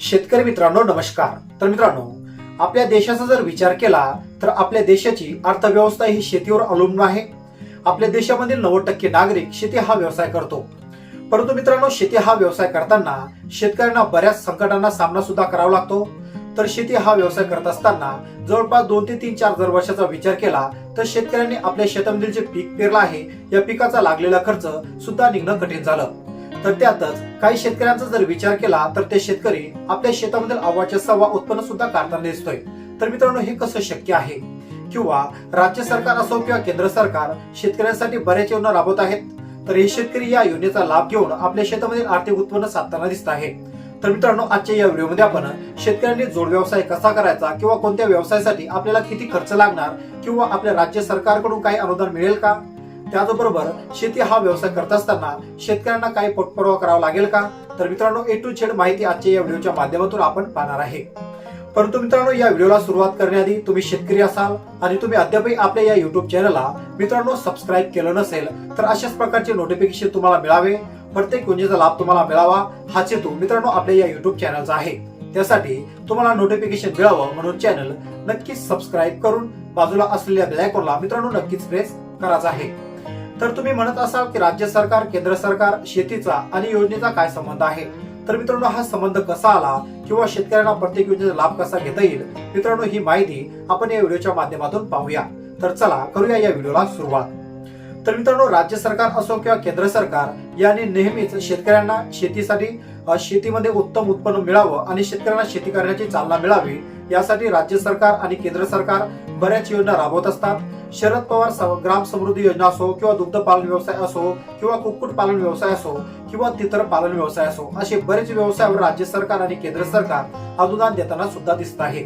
शेतकरी मित्रांनो नमस्कार. तर मित्रांनो आपल्या देशाचा जर विचार केला तर आपल्या देशाची अर्थव्यवस्था ही शेतीवर अवलंबून आहे. आपल्या देशामधील नव्वद टक्के नागरिक शेती हा व्यवसाय करतो. परंतु मित्रांनो शेती हा व्यवसाय करताना शेतकऱ्यांना बऱ्याच संकटांना सामना सुद्धा करावा लागतो. तर शेती हा व्यवसाय करत असताना जवळपास दोन ते तीन चार जर वर्षाचा विचार केला तर शेतकऱ्यांनी आपल्या शेतामधील जे पीक पेरलं आहे या पिकाचा लागलेला खर्च सुद्धा निघणं कठीण झालं. तर त्यातच काही शेतकऱ्यांचा जर विचार केला तर ते शेतकरी आपल्या शेतामधील अव्वाच्या सव्वा उत्पन्न सुद्धा काढताना दिसतोय. तर मित्रांनो हे कसं शक्य आहे? किंवा राज्य सरकार असो किंवा केंद्र सरकार शेतकऱ्यांसाठी बऱ्याच योजना राबवत आहेत. तर हे शेतकरी या योजनेचा लाभ घेऊन आपल्या शेतामधील आर्थिक उत्पन्न साधताना दिसत आहे. तर मित्रांनो आजच्या या व्हिडिओमध्ये आपण शेतकऱ्यांनी जोड व्यवसाय कसा करायचा किंवा कोणत्या व्यवसायासाठी आपल्याला किती खर्च लागणार किंवा आपल्या राज्य सरकारकडून काही अनुदान मिळेल का? त्याचबरोबर शेती हा व्यवसाय करत असताना शेतकऱ्यांना काही पोटपुरावा करावा लागेल का? तर मित्रांनो ए टू झेड माहिती आजच्या या व्हिडिओच्या माध्यमातून आपण पाहणार आहे. परंतु मित्रांनो या व्हिडिओला सुरुवात करण्याआधी तुम्ही शेतकरी असाल आणि तुम्ही अद्यापही आपल्या या युट्यूब चॅनलला मित्रांनो सबस्क्राईब केलं नसेल तर अशाच प्रकारचे नोटिफिकेशन तुम्हाला मिळावे. प्रत्येक योजनेचा लाभ तुम्हाला मिळावा हाच हेतू मित्रांनो आपल्या या युट्यूब चॅनलचा आहे. त्यासाठी तुम्हाला नोटिफिकेशन मिळावं म्हणून चॅनल नक्कीच सबस्क्राईब करून बाजूला असलेल्या बेलायकोनला मित्रांनो नक्कीच प्रेस करायचा आहे. तर तुम्ही म्हणत असाल की राज्य सरकार केंद्र सरकार शेतीचा आणि योजनेचा काय संबंध आहे? तर मित्रांनो हा संबंध कसा आला किंवा शेतकऱ्यांना प्रत्येक योजनेचा लाभ कसा घेता येईल? मित्रांनो ही माहिती आपण या व्हिडिओच्या माध्यमातून पाहूया. तर चला करूया या व्हिडिओला सुरुवात. तर मित्रांनो राज्य सरकार असो किंवा केंद्र सरकार यांनी नेहमीच शेतकऱ्यांना शेतीसाठी शेतीमध्ये उत्तम उत्पन्न मिळावं आणि शेतकऱ्यांना शेती करण्याची चालना मिळावी यासाठी राज्य सरकार आणि केंद्र सरकार बऱ्याच योजना राबवत असतात. शरद पवार ग्राम समृद्धी योजना असो किंवा दुग्ध पालन व्यवसाय असो किंवा कुक्कुट पालन व्यवसाय असो किंवा तितर पालन व्यवसाय असो असे बरेच व्यवसायावर राज्य सरकार आणि केंद्र सरकार अनुदान देताना सुद्धा दिसत आहे.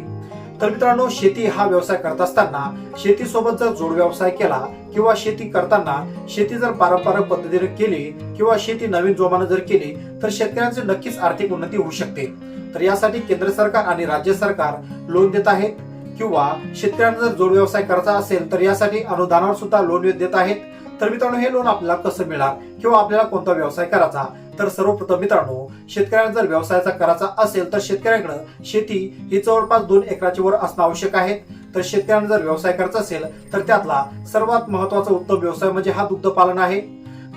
तर मित्रांनो शेती हा व्यवसाय करत असताना शेतीसोबत जर जोड व्यवसाय केला किंवा शेती करताना शेती जर पारंपरिक पद्धतीने केली किंवा शेती नवीन जोमानं जर केली तर शेतकऱ्यांची नक्कीच आर्थिक उन्नती होऊ शकते. तर यासाठी केंद्र सरकार आणि राज्य सरकार लोन देत आहेत किंवा शेतकऱ्यांना जर जोड व्यवसाय करायचा असेल तर यासाठी अनुदानावर सुद्धा लोन देत आहेत. तर मित्रांनो हे लोन आपल्याला कसं मिळणार? किंवा आपल्याला कोणता व्यवसाय करायचा? तर सर्वप्रथम मित्रांनो शेतकऱ्यांना जर व्यवसायाचा करायचा असेल तर शेतकऱ्यांकडे शेती ही जवळपास दोन एकराची वर असणं आवश्यक आहे. तर शेतकऱ्यांना जर व्यवसाय करायचा असेल तर त्यातला सर्वात महत्त्वाचा उत्तम व्यवसाय म्हणजे हा दुग्ध पालन आहे.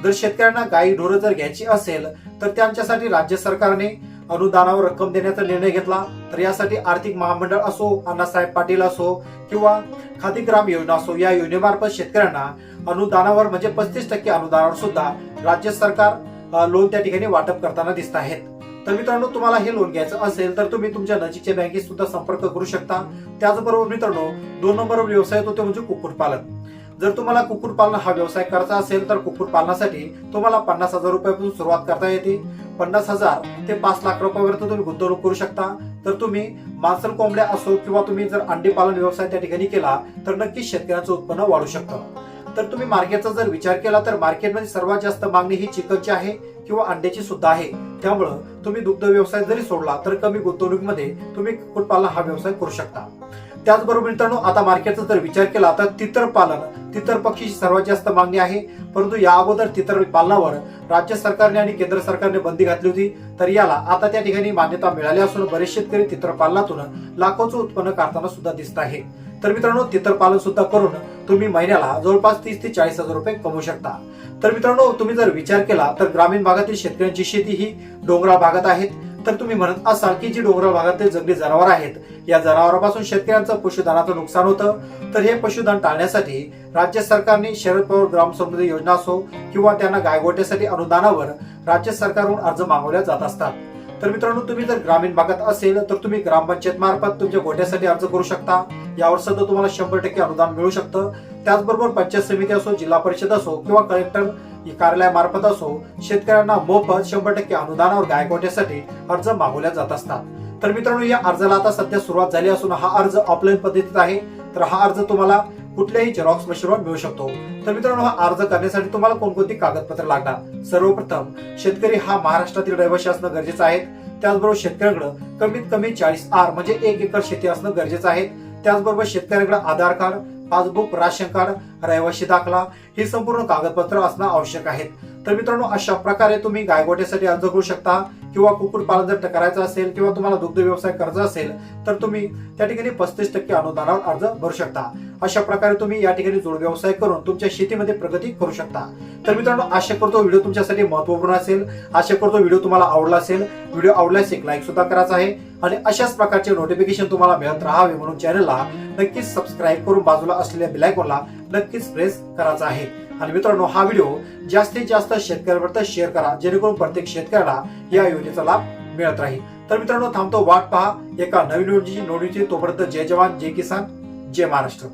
जर शेतकऱ्यांना गायी ढोरं जर घ्यायची असेल तर त्यांच्यासाठी राज्य सरकारने अनुदानावर रक्कम देण्याचा निर्णय घेतला तर यासाठी आर्थिक महामंडळ असो अण्णासाहेब पाटील असो किंवा खादी ग्राम योजना असो या योजनेमार्फत शेतकऱ्यांना अनुदानावर म्हणजे पस्तीस टक्के अनुदानावर सुद्धा राज्य सरकार लोन त्या ठिकाणी वाटप करताना दिसत आहेत. तर मित्रांनो तुम्हाला हे लोन घ्यायचं असेल तर तुम्ही तुमच्या नजीकच्या बँकेत सुद्धा संपर्क करू शकता. त्याचबरोबर मित्रांनो दोन नंबर व्यवसाय तो ते म्हणजे कुक्कुटपालन जर तुम्हाला कुक्कुटपालन हा व्यवसाय करायचा असेल तर कुक्कुटपालनासाठी तुम्हाला पन्नास हजार रुपयापासून सुरुवात करता येते. पन्नास हजार ते पाच लाख रुपयापर्यंत तुम्ही गुंतवणूक करू शकता. तर तुम्ही मांसल कोंबड्या असो किंवा तुम्ही जर अंडी पालन व्यवसाय त्या ठिकाणी केला तर नक्कीच शेतकऱ्यांचं उत्पन्न वाढू शकतं. तर तुम्ही मार्केटचा जर विचार केला तर मार्केटमध्ये सर्वात जास्त मागणी ही चिकनची आहे किंवा अंड्याची सुद्धा आहे. त्यामुळं तुम्ही दुग्ध व्यवसाय जरी सोडला तर कमी गुंतवणुकीमध्ये तुम्ही कुक्कुटपालन हा व्यवसाय करू शकता. त्याचबरोबर मित्रांनो आता मार्केटचा जर विचार केला तर तितर पालन तितर पक्षीची सर्वात जास्त मागणी आहे. परंतु या अगोदर तितर पालनावर राज्य सरकारने आणि केंद्र सरकारने बंदी घातली होती. तर याला आता त्या ठिकाणी मान्यता मिळाली असून बरेच शेतकरी तितर पालनातून लाखोचं उत्पन्न काढताना सुद्धा दिसत आहे. तर मित्रांनो तितर पालन सुद्धा करून तुम्ही महिन्याला जवळपास तीस ते चाळीस हजार रुपये कमवू शकता. तर मित्रांनो तुम्ही जर विचार केला तर ग्रामीण भागातील शेतकऱ्यांची शेती ही डोंगराळ भागात आहेत. तर तुम्ही म्हणत असाल की जी डोंगराळ भागातील जंगली जनावर आहेत या जनावरांपासून शेतकऱ्यांचं पशुधनाचं नुकसान होतं. तर हे पशुधन टाळण्यासाठी राज्य सरकारने शरद पवार ग्राम समृद्धी योजना असो किंवा त्यांना गायगोट्यासाठी अनुदानावर राज्य सरकारहून अर्ज मागवल्या जात असतात. तर मित्रांनो तुम्ही जर ग्रामीण भागात असेल तर तुम्ही ग्रामपंचायत मार्फत तुमच्या गोट्यासाठी अर्ज करू शकता. यावर सुद्धा तुम्हाला शंभर टक्के अनुदान मिळू शकतं. त्याचबरोबर पंचायत समिती असो जिल्हा परिषद असो किंवा कलेक्टर ही कार्यालयामार्फत असो शेतकऱ्यांना मोफत शंभर टक्के अनुदानावर गायकवाट्यासाठी अर्ज मागवल्या जात असतात. तर मित्रांनो या अर्जाला आता सध्या सुरुवात झाली असून हा अर्ज ऑफलाईन पद्धतीत आहे. तर हा अर्ज तुम्हाला कुठल्याही झेरॉक्स मशीनवर मिळू शकतो. तर मित्रांनो हा अर्ज करण्यासाठी तुम्हाला कोणकोणती कागदपत्र लागणार? सर्वप्रथम शेतकरी हा महाराष्ट्रातील रहिवासी असणं गरजेचं आहे. त्याचबरोबर शेतकऱ्यांकडे कमीत कमी चाळीस आर म्हणजे एक एकर शेती असणं गरजेचं आहे. त्याचबरोबर शेतकऱ्यांकडे Aadhaar card passbook ration card रहिवाशी दाखला ही संपूर्ण कागदपत्र असणं आवश्यक आहेत. तर मित्रांनो अशा प्रकारे तुम्ही गायगोट्यासाठी अर्ज करू शकता किंवा कुक्कुटपालन जर करायचं असेल किंवा तुम्हाला दुग्ध व्यवसाय करायचा असेल तर तुम्ही त्या ठिकाणी पस्तीस टक्के अनुदानावर अर्ज भरू शकता. अशा प्रकारे तुम्ही या ठिकाणी जोड व्यवसाय करून तुमच्या शेतीमध्ये प्रगती करू शकता. तर मित्रांनो आशा करतो व्हिडिओ तुमच्यासाठी महत्त्वपूर्ण असेल. आशा करतो व्हिडिओ तुम्हाला आवडला असेल. व्हिडिओ आवडल्यास एक लाईक सुद्धा करायचा आहे. आणि अशाच प्रकारचे नोटिफिकेशन तुम्हाला मिळत राहावे म्हणून चॅनलला नक्कीच सबस्क्राईब करून बाजूला असलेल्या बिलायकॉनला नक्कीच प्रेस करायचा आहे. आणि मित्रांनो हा व्हिडिओ जास्तीत जास्त शेतकऱ्यांपर्यंत शेअर करा जेणेकरून प्रत्येक शेतकऱ्याला या योजनेचा लाभ मिळत राहील. तर मित्रांनो थांबतो वाट पहा. एका नवीन योजनेची नोंदणीची तोपर्यंत जय जवान जय किसान जय महाराष्ट्र.